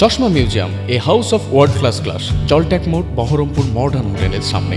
চশমা museum, a house of world class class জলট্যাক মোড়, Baharampur modern হোটেলের সামনে।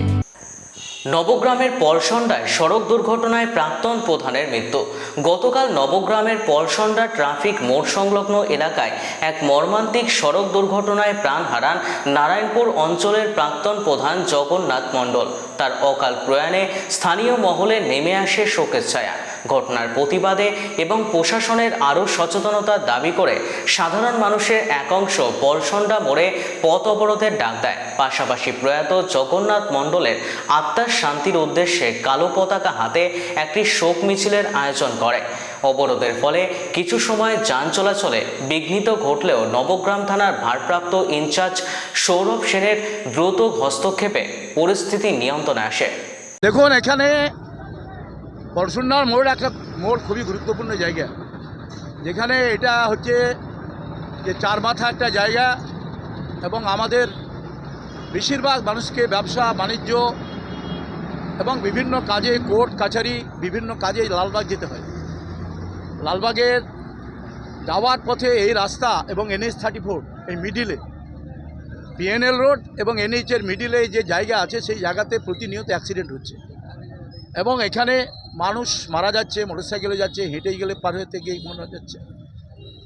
নবগ্রামের পলসন্ডায় সড়ক দুর্ঘটনায় প্রাক্তন প্রধানের মৃত্যু। গতকাল নবগ্রামের পলসন্ডা ট্রাফিক মোড় সংলগ্ন এলাকায় এক মর্মান্তিক সড়ক দুর্ঘটনায় প্রাণ হারান নারায়ণপুর অঞ্চলের প্রাক্তন প্রধান জগন্নাথ মণ্ডল। তার অকাল প্রয়াণে স্থানীয় মহলে নেমে আসে শোকের ছায়া। ঘটনার প্রতিবাদে এবং প্রশাসনের আরও সচেতনতার দাবি করে সাধারণ মানুষের একাংশ পলসন্ডা মোড়ে পথ অবরোধের ডাক দেয়। পাশাপাশি প্রয়াত জগন্নাথ মণ্ডলের আত্মার শান্তির উদ্দেশ্যে কালো পতাকা হাতে একটি শোক মিছিলের আয়োজন করে। অবরোধের ফলে কিছু সময় যান চলাচলে বিঘ্নিত ঘটলেও নবগ্রাম থানার ভারপ্রাপ্ত ইনচার্জ সৌরভ সেনের দ্রুত হস্তক্ষেপে পরিস্থিতি নিয়ন্ত্রণে আসে। দেখুন, এখানে পরশুন্নার মোড় একটা মোড় খুবই গুরুত্বপূর্ণ জায়গা। যেখানে এটা হচ্ছে যে চার মাথা একটা জায়গা এবং আমাদের বেশিরভাগ মানুষকে ব্যবসা, বাণিজ্য এবং বিভিন্ন কাজে কোর্ট, কাছারি বিভিন্ন কাজে লালবাগ যেতে হয়। লালবাগের যাওয়ার পথে এই রাস্তা এবং এনএইচ থার্টি ফোর, এই মিডিলে, পিএনএল রোড এবং এনএইচের মিডিলে যে জায়গা আছে, সেই জায়গাতে প্রতিনিয়ত অ্যাক্সিডেন্ট হচ্ছে। এবং এখানে মানুষ মারা যাচ্ছে, মোটরসাইকেলে যাচ্ছে, হেঁটে গেলে পার হতে গিয়ে মারা যাচ্ছে।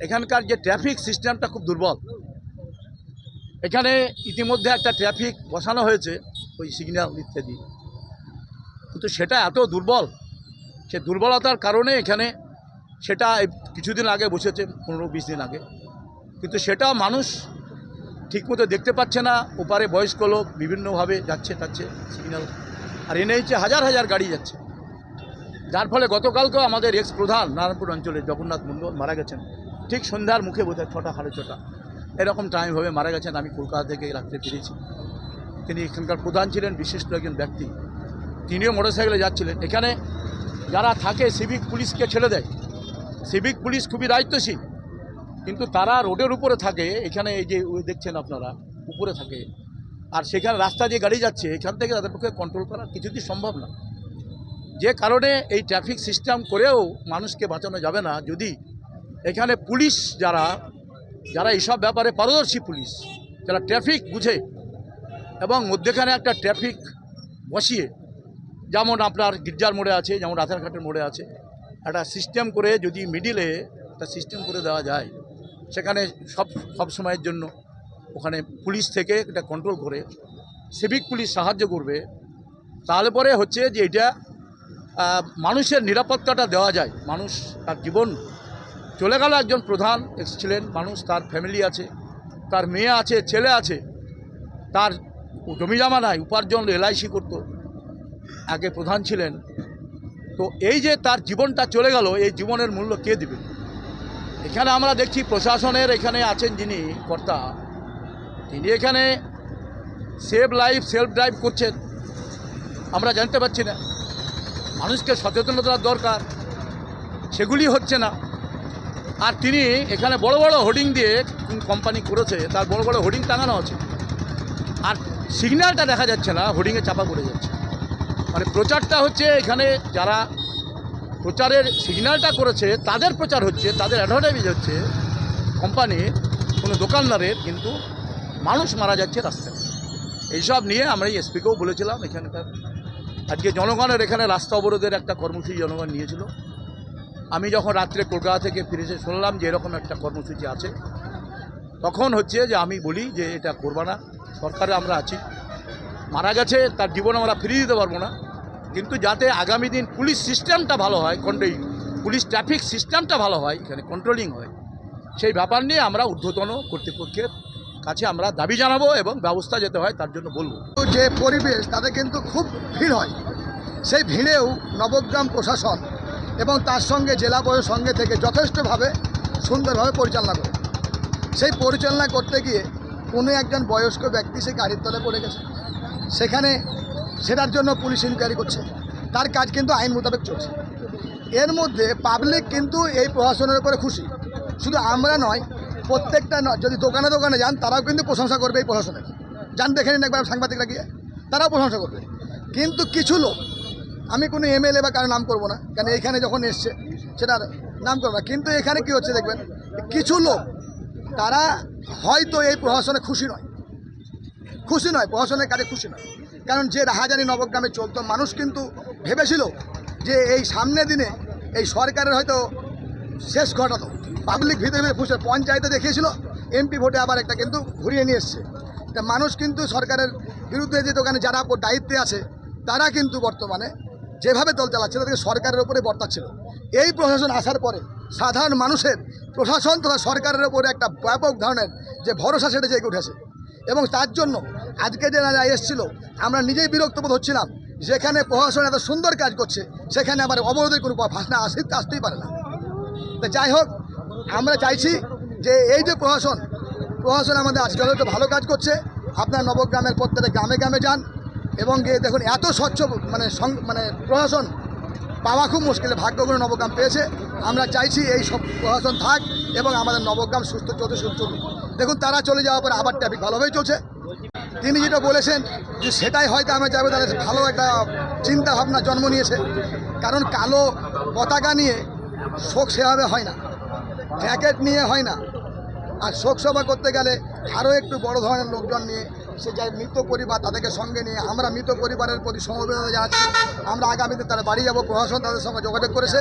এখানকার যে ট্রাফিক সিস্টেমটা খুব দুর্বল। এখানে ইতিমধ্যে একটা ট্রাফিক বসানো হয়েছে, ওই সিগন্যাল ইত্যাদি। কিন্তু সেটা এত দুর্বল, সে দুর্বলতার কারণে এখানে সেটা কিছুদিন আগে বসেছে, পনেরো বিশ দিন আগে। কিন্তু সেটা মানুষ ঠিকমতো দেখতে পাচ্ছে না, ওপারে বয়স্ক লোক বিভিন্নভাবে যাচ্ছে টাচ্ছে সিগন্যাল। আর এনএইচে হাজার হাজার গাড়ি যাচ্ছে। যার ফলে গতকালকেও আমাদের এক্স প্রধান নারায়ণপুর অঞ্চলের জগন্নাথ মণ্ডল মারা গেছেন। ঠিক সন্ধ্যার মুখে বোধহয় ছটা, সাড়ে ছটা। এরকম টাইমভাবে মারা গেছেন। আমি কলকাতা থেকে রাত্রে ফিরেছি। তিনি এখানকার প্রধান ছিলেন, বিশিষ্ট একজন ব্যক্তি। তিনিও মোটরসাইকেলে যাচ্ছিলেন। এখানে যারা থাকে সিভিক পুলিশকে ছেড়ে দেয়। সিভিক পুলিশ খুবই দায়িত্বশীল। কিন্তু তারা রোডের উপরে থাকে। এখানে এই যে দেখছেন আপনারা, উপরে থাকে। আর সেখানে রাস্তা দিয়ে গাড়ি যাচ্ছে। এখান থেকে তাদের পক্ষে কন্ট্রোল করা কিছুতেই সম্ভব না। যে কারণে এই ট্রাফিক সিস্টেম করেও মানুষকে বাঁচানো যাবে না, যদি এখানে পুলিশ যারা যারা এইসব ব্যাপারে পারদর্শী পুলিশ, যারা ট্রাফিক বুঝে এবং মধ্যেখানে একটা ট্রাফিক বসিয়ে, যেমন আপনার গির্জার মোড়ে আছে, যেমন রাধারঘাটের মোড়ে আছে, একটা সিস্টেম করে যদি মিডিলে একটা সিস্টেম করে দেওয়া যায়, সেখানে সব সব সময়ের জন্য ওখানে পুলিশ থেকে এটা কন্ট্রোল করে সিভিক পুলিশ সাহায্য করবে, তাহলে পরে হচ্ছে যে এটা মানুষের নিরাপত্তাটা দেওয়া যায়। মানুষ তার জীবন চলে গেল, একজন প্রধান ছিলেন মানুষ তার ফ্যামিলি আছে, তার মেয়ে আছে, ছেলে আছে, তার জমি জমা নাই, উপার্জন এলআইসি করতো, আগে প্রধান ছিলেন। তো এই যে তার জীবনটা চলে গেল, এই জীবনের মূল্য কে দেবে? এখানে আমরা দেখছি প্রশাসনের এখানে আছেন যিনি কর্তা, তিনি এখানে সেভ লাইফ সেলফ ড্রাইভ করছেন। আমরা জানতে পারছি না। মানুষকে সচেতনতার দরকার, সেগুলি হচ্ছে না। আর তিনি এখানে বড় বড় হোর্ডিং দিয়ে কোম্পানি করেছে, তার বড় বড় হোর্ডিং টাঙানো আছে। আর সিগন্যালটা দেখা যাচ্ছে না হোর্ডিংয়ে চাপা পড়ে যাচ্ছে। মানে প্রচারটা হচ্ছে এখানে যারা প্রচারের সিগন্যালটা করেছে, তাদের প্রচার হচ্ছে, তাদের অ্যাডভার্টাইজ হচ্ছে কোম্পানির কোনো দোকানদারের, কিন্তু মানুষ মারা যাচ্ছে রাস্তায়। এইসব নিয়ে আমরা এসপিকেও বলেছিলাম, এখানকার আজকে জনগণের এখানে রাস্তা অবরোধের একটা কর্মসূচি জনগণ নিয়েছিল। আমি যখন রাত্রে কলকাতা থেকে ফিরে এসে শুনলাম যে এরকম একটা কর্মসূচি আছে। তখন হচ্ছে যে আমি বলি যে এটা করবা না, সরকারে আমরা আছি। মারা গেছে, তার জীবন আমরা ফিরিয়ে দিতে পারব না। কিন্তু যাতে আগামী দিন পুলিশ সিস্টেমটা ভালো হয় কন্ট্রোল পুলিশ ট্রাফিক সিস্টেমটা ভালো হয়, এখানে কন্ট্রোলিং হয়, সেই ব্যাপার নিয়ে আমরা ঊর্ধ্বতন কর্তৃপক্ষের কাছে আমরা দাবি জানাব এবং ব্যবস্থা যেতে হয় তার জন্য বলব। যে পরিবেশ, তাতে কিন্তু খুব ভিড় হয়। সেই ভিড়েও নবগ্রাম প্রশাসন এবং তার সঙ্গে জেলা বয়ের সঙ্গে থেকে যথেষ্টভাবে সুন্দরভাবে পরিচালনা করে। সেই পরিচালনা করতে গিয়ে কোনো একজন বয়স্ক ব্যক্তি সেই গাড়ির তলে পড়ে গেছে। সেখানে সেটার জন্য পুলিশ ইনকোয়ারি করছে। তার কাজ কিন্তু আইন মোতাবেক চলছে। এর মধ্যে পাবলিক কিন্তু এই প্রশাসনের উপরে খুশি। শুধু আমরা নয় প্রত্যেকটা যদি দোকানে দোকানে যান, তারাও কিন্তু প্রশংসা করবে এই প্রশাসনের। যান, দেখে নিন একবার সাংবাদিকরা গিয়ে। তারাও প্রশংসা করবে। কিন্তু কিছু লোক, আমি কোনো এমএলএ বা কারও নাম করব না কারণ এখানে যখন এসছে সেটার নাম করব না। কিন্তু এখানে কি হচ্ছে দেখবেন, কিছু লোক, তারা হয়তো এই প্রশাসনে খুশি নয়। খুশি নয়, প্রশাসনের কাজে খুশি নয়। কারণ যে রাহাজানি নবগ্রামে চলতো, মানুষ কিন্তু ভেবেছিল যে এই সামনে দিনে এই সরকারের হয়তো শেষ ঘটাতো পাবলিক ভিতরে ফুসে পঞ্চায়েতে দেখিয়েছিল এমপি ভোটে আবার একটা কিন্তু ঘুরিয়ে নিয়ে এসছে। তা মানুষ কিন্তু সরকারের বিরুদ্ধে যে দোকানে যারা দায়িত্বে আছে, তারা কিন্তু বর্তমানে যেভাবে দল চালাচ্ছে, তাদেরকে সরকারের উপরে বর্তাচ্ছিল। এই প্রশাসন আসার পরে সাধারণ মানুষের প্রশাসন তথা সরকারের উপরে একটা ব্যাপক ধরনের যে ভরসা, সেটা জেগে উঠেছে। এবং তার জন্য আজকে যে যারা এসেছিল, আমরা নিজেই বিরক্ত বোধ হচ্ছিলাম, যেখানে প্রশাসন এত সুন্দর কাজ করছে, সেখানে আবার অবরোধের কোনো ভাষণা আসতে আসতেই পারে না। তা যাই হোক, আমরা চাইছি যে এই যে প্রশাসন প্রশাসন আমাদের আজকাল একটু ভালো কাজ করছে। আপনার নবগ্রামের প্রত্যেকটা গ্রামে গ্রামে যান এবং গিয়ে দেখুন, এত স্বচ্ছ মানে মানে প্রশাসন পাওয়া খুব মুশকিলে ভাগ্য করে নবগ্রাম পেয়েছে। আমরা চাইছি এই সব প্রশাসন থাক এবং আমাদের নবগ্রাম সুস্থ চলতে সুস্থ দেখুন, তারা চলে যাওয়ার পর আবার ট্রাফিক ভালোভাবেই চলছে। তিনি যেটা বলেছেন যে সেটাই হয়তো আমরা চাইব তাদের ভালো একটা চিন্তা ভাবনা জন্ম নিয়েছে। কারণ কালো পতাকা নিয়ে শোক সেভাবে হয় না। জ্যাকেট নিয়ে হয় না। আর শোকসভা করতে গেলে আরও একটু বড় ধরনের লোকজন নিয়ে সে যাই মৃত পরিবার তাদেরকে সঙ্গে নিয়ে, আমরা মৃত পরিবারের প্রতি সমবেদনা জানাচ্ছি। আমরা আগামীতে তারা বাড়ি যাব, প্রশাসন তাদের সঙ্গে যোগাযোগ করেছে।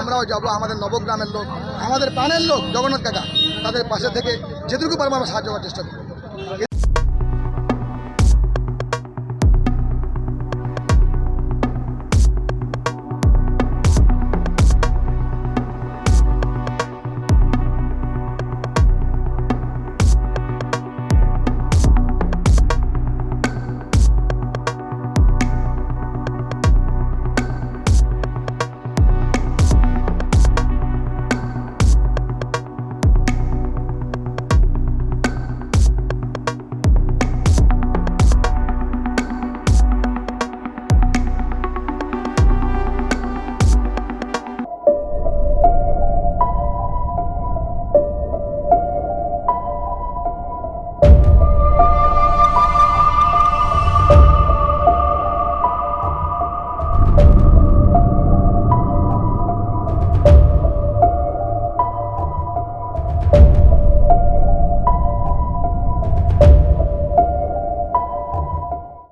আমরাও যাব আমাদের নবগ্রামের লোক, আমাদের প্রাণের লোক জগন্নাথ কাকা, তাদের পাশে থেকে যেটুকু পারব আমরা সাহায্য করার চেষ্টা করব।